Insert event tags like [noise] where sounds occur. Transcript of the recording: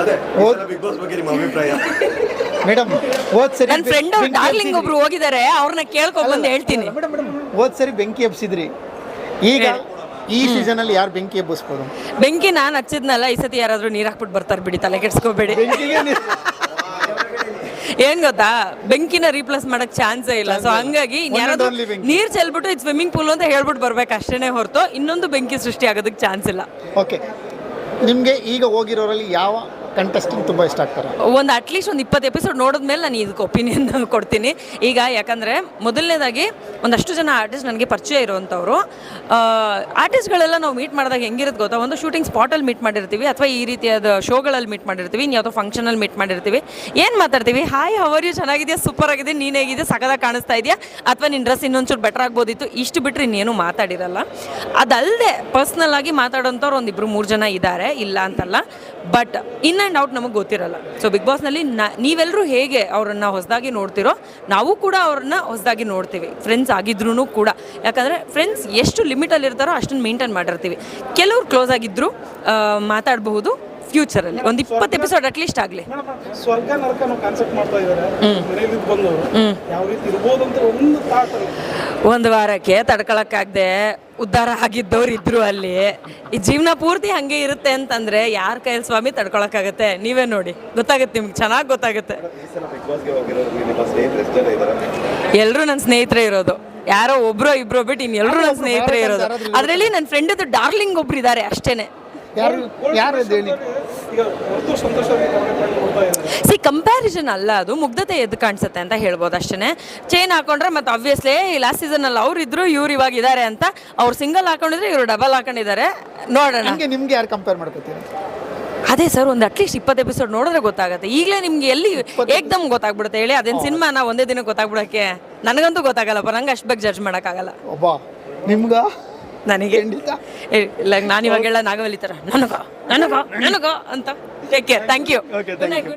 ಅದೇ big boss ಬಗ್ಗೆ ನಿಮ್ಮ ಅಭಿಪ್ರಾಯ? ಮೇಡಮ್ ಹೋದ್ ಸರಿ ನನ್ನ ಫ್ರೆಂಡ್ ಅವ್ರು ಡಾರ್ಲಿಂಗ್ ಒಬ್ರು ಹೋಗಿದ್ದಾರೆ ಅವ್ರನ್ನ ಕೇಳ್ಕೊಂಡ್ ಬಂದು ಹೇಳ್ತೀನಿ. ಮೇಡಮ್ ಮೇಡಮ್ ಹೋದ್ ಸರಿ ಬೆಂಕಿ ಎಬ್ಸಿದ್ರಿ ಈಗ ಈ ಸೀಸನ್ ಅಲ್ಲಿ ಯಾರು ಬೆಂಕಿ ಎಬ್ಬಿಸ್ಬೋದು ಬೆಂಕಿ ನಾನು ಹಚ್ಚಿದ್ನಲ್ಲ ಈ ಸತಿ ಯಾರಾದ್ರೂ ನೀರ್ ಹಾಕ್ಬಿಟ್ಟು ಬರ್ತಾರೆ ಬಿಡಿ ತಲೆ ಕೆಡ್ಸ್ಕೋಬೇಡಿ. ಬೆಂಕಿಗೆ ಏನ್ ಗೊತ್ತಾ? ಬೆಂಕಿನ ರೀಪ್ಲೇಸ್ ಮಾಡಕ್ ಚಾನ್ಸೇ ಇಲ್ಲ. ಸೊ ಹಂಗಾಗಿ One and ಯಾರಾದ್ರೂ only ಬೆಂಕಿ. ನೀರ್ ಚೆಲ್ಬಿಟ್ಟು ಇದು ಸ್ವಿಮ್ಮಿಂಗ್ ಪೂಲ್ ಅಂತ ಹೇಳ್ಬಿಟ್ಟು ಬರ್ಬೇಕು ಅಷ್ಟೇನೆ ಹೊರತು ಇನ್ನೊಂದು ಬೆಂಕಿ ಸೃಷ್ಟಿ ಆಗೋದಕ್ಕೆ ಚಾನ್ಸ್ ಇಲ್ಲ. ಓಕೆ ನಿಮಗೆ ಈಗ ಹೋಗಿರೋರಲ್ಲಿ ಯಾವ ಕಂಟೆಸ್ಟೆಂಟ್ ತುಂಬ ಇಷ್ಟ ಆಗ್ತಾರೆ. ಒಂದು ಅಟ್ಲೀಸ್ಟ್ ಒಂದು ಇಪ್ಪತ್ತು ಎಪಿಸೋಡ್ ನೋಡಿದ್ಮೇಲೆ ನಾನು ಇದಕ್ಕೆ ಒಪಿನಿಯನ್ [laughs] ಕೊಡ್ತೀನಿ. ಈಗ ಯಾಕಂದರೆ ಮೊದಲನೇದಾಗಿ ಒಂದಷ್ಟು ಜನ ಆರ್ಟಿಸ್ಟ್ ನನಗೆ ಪರಿಚಯ ಇರುವಂಥವ್ರು ಆರ್ಟಿಸ್ಟ್ಗಳೆಲ್ಲ ನಾವು ಮೀಟ್ ಮಾಡಿದಾಗ ಹೆಂಗಿರುತ್ತೆ ಗೊತ್ತಾ? ಒಂದು ಶೂಟಿಂಗ್ ಸ್ಪಾಟಲ್ಲಿ ಮೀಟ್ ಮಾಡಿರ್ತೀವಿ, ಅಥವಾ ಈ ರೀತಿಯಾದ ಶೋಗಳಲ್ಲಿ ಮೀಟ್ ಮಾಡಿರ್ತೀವಿ ಇನ್ನು ಯಾವುದೋ ಫಂಕ್ಷನಲ್ಲಿ ಮೀಟ್ ಮಾಡಿರ್ತೀವಿ. ಏನು ಮಾತಾಡ್ತೀವಿ? ಹಾಯ್ ಹವರ್ ಯು ಚೆನ್ನಾಗಿದೆಯಾ? ಸೂಪರ್ ಆಗಿದೆ. ನೀನು ಹೇಗಿದೆ ಸಕದಾಗ ಕಾಣಿಸ್ತಾ ಇದೆಯಾ? ಅಥವಾ ನಿನ್ನ ಡ್ರೆಸ್ ಇನ್ನೊಂಚೂರು ಬೆಟರ್ ಆಗ್ಬೋದಿತ್ತು? ಇಷ್ಟು ಬಿಟ್ಟರೆ ಇನ್ನೇನು ಮಾತಾಡಿರಲ್ಲ. ಅದಲ್ಲದೆ ಪರ್ಸ್ನಲ್ ಆಗಿ ಮಾತಾಡೋಂಥವ್ರು ಒಂದಿಬ್ಬರು ಮೂರು ಜನ ಇದ್ದಾರೆ, ಇಲ್ಲ ಅಂತಲ್ಲ. ಬಟ್ ಇನ್ ಆ್ಯಂಡ್ ಔಟ್ ನಮಗೆ ಗೊತ್ತಿರಲ್ಲ. ಸೊ ಬಿಗ್ ಬಾಸ್ನಲ್ಲಿ ನೀವೆಲ್ಲರೂ ಹೇಗೆ ಅವರನ್ನು ಹೊಸದಾಗಿ ನೋಡ್ತಿರೋ ನಾವು ಕೂಡ ಅವ್ರನ್ನ ಹೊಸದಾಗಿ ನೋಡ್ತೀವಿ. ಫ್ರೆಂಡ್ಸ್ ಆಗಿದ್ರೂ ಕೂಡ. ಯಾಕಂದರೆ ಫ್ರೆಂಡ್ಸ್ ಎಷ್ಟು ಲಿಮಿಟಲ್ಲಿ ಇರ್ತಾರೋ ಅಷ್ಟನ್ನು ಮೇಂಟೈನ್ ಮಾಡಿರ್ತೀವಿ. ಕೆಲವ್ರು ಕ್ಲೋಸ್ ಆಗಿದ್ದರು ಮಾತಾಡಬಹುದು ಫ್ಯೂಚರಲ್ಲಿ ಒಂದು ಇಪ್ಪತ್ತು ಎಪಿಸೋಡ್ ಅಟ್ಲೀಸ್ಟ್ ಆಗಲಿ. ಸ್ವರ್ಗ ನರಕ ಕಾನ್ಸೆಪ್ಟ್ ಮಾಡ್ತಾ ಇದ್ದಾರೆ. ಬಂದವರು ಯಾವ ರೀತಿ ಇರ್ಬೋದು ಅಂತ ಒಂದು ಥಾಟ್ ಒಂದು ವಾರಕ್ಕೆ ತಡ್ಕೊಳಕ್ಕಾಗದೆ ಉದ್ಧಾರ ಆಗಿದ್ದವ್ರು ಇದ್ರು ಅಲ್ಲಿ. ಈ ಜೀವನ ಪೂರ್ತಿ ಹಂಗೆ ಇರುತ್ತೆ ಅಂತಂದ್ರೆ ಯಾರ ಕೈಯಲ್ಲಿ ಸ್ವಾಮಿ ತಡ್ಕೊಳಕ್ಕಾಗತ್ತೆ? ನೀವೇ ನೋಡಿ. ಗೊತ್ತಾಗುತ್ತೆ ನಿಮ್ಗೆ? ಚೆನ್ನಾಗಿ ಗೊತ್ತಾಗುತ್ತೆ. ಎಲ್ಲರೂ ನನ್ನ ಸ್ನೇಹಿತರೆ ಇರೋದು. ಯಾರೋ ಒಬ್ರೋ ಇಬ್ರೋ ಬಿಟ್ಟು ಇನ್ನೆಲ್ಲರೂ ನನ್ನ ಸ್ನೇಹಿತರೆ ಇರೋದು. ಅದರಲ್ಲಿ ನನ್ನ ಫ್ರೆಂಡ್ ಡಾರ್ಲಿಂಗ್ ಒಬ್ರು ಇದ್ದಾರೆ ಅಷ್ಟೇನೆ. ಯಾರು ಯಾರು ಅದು ಹೇಳಿ ಸಿ ಕಂಪ್ಯಾರಿಸನ್ ಅಲ್ಲ ಅದು. ಮುಗ್ಧತೆ ಎದ್ದು ಕಾಣಿಸುತ್ತೆ ಅಂತ ಹೇಳ್ಬೋದು ಅಷ್ಟೇ ಚೈನ್ ಹಾಕೊಂಡ್ರೆ ಮತ್ತೆ ಆಬ್ವಿಯಸ್ಲಿ ಲಾಸ್ಟ್ ಸೀಸನಲ್ಲಿ ಅವ್ರು ಇದ್ರು ಇವ್ರು ಇವಾಗ ಇದ್ದಾರೆ ಅಂತ. ಅವ್ರು ಸಿಂಗಲ್ ಹಾಕೊಂಡಿದ್ರೆ ಇವರು ಡಬಲ್ ಹಾಕೊಂಡಿದ್ದಾರೆ. ನೋಡೋಣ. ಹಂಗೆ ನಿಮ್ಗೆ ಯಾರು ಕಂಪೇರ್ ಮಾಡ್ಕೋತೀರಿ? ಅದೇ ಸರ್ ಒಂದು ಅಟ್ಲೀಸ್ಟ್ ಇಪ್ಪತ್ತು ಎಪಿಸೋಡ್ ನೋಡಿದ್ರೆ ಗೊತ್ತಾಗುತ್ತೆ. ಈಗಲೇ ನಿಮ್ಗೆ ಎಲ್ಲಿ ಏಕ್ದಮ್ ಗೊತ್ತಾಗ್ಬಿಡುತ್ತೆ ಹೇಳಿ. ಅದೇನು ಸಿನಿಮಾನ ಒಂದೇ ದಿನ ಗೊತ್ತಾಗ್ಬಿಡೋಕ್ಕೆ? ನನಗಂತೂ ಗೊತ್ತಾಗಲ್ಲಪ್ಪ ನಂಗೆ ಅಷ್ಟು ಬಗ್ಗೆ ಜಡ್ಜ್ ಮಾಡೋಕ್ಕಾಗಲ್ಲ. ಒಬ್ಬ. ನಿಮ್ಗ? ನನಗೆ ಲೈಕ್ ನಾನು ಇವಾಗೆಲ್ಲ ನಾಗವಲ್ಲಿ ತರ. ನನಗ ನನಗ ನನಗ ಅಂತ. Take care thank you.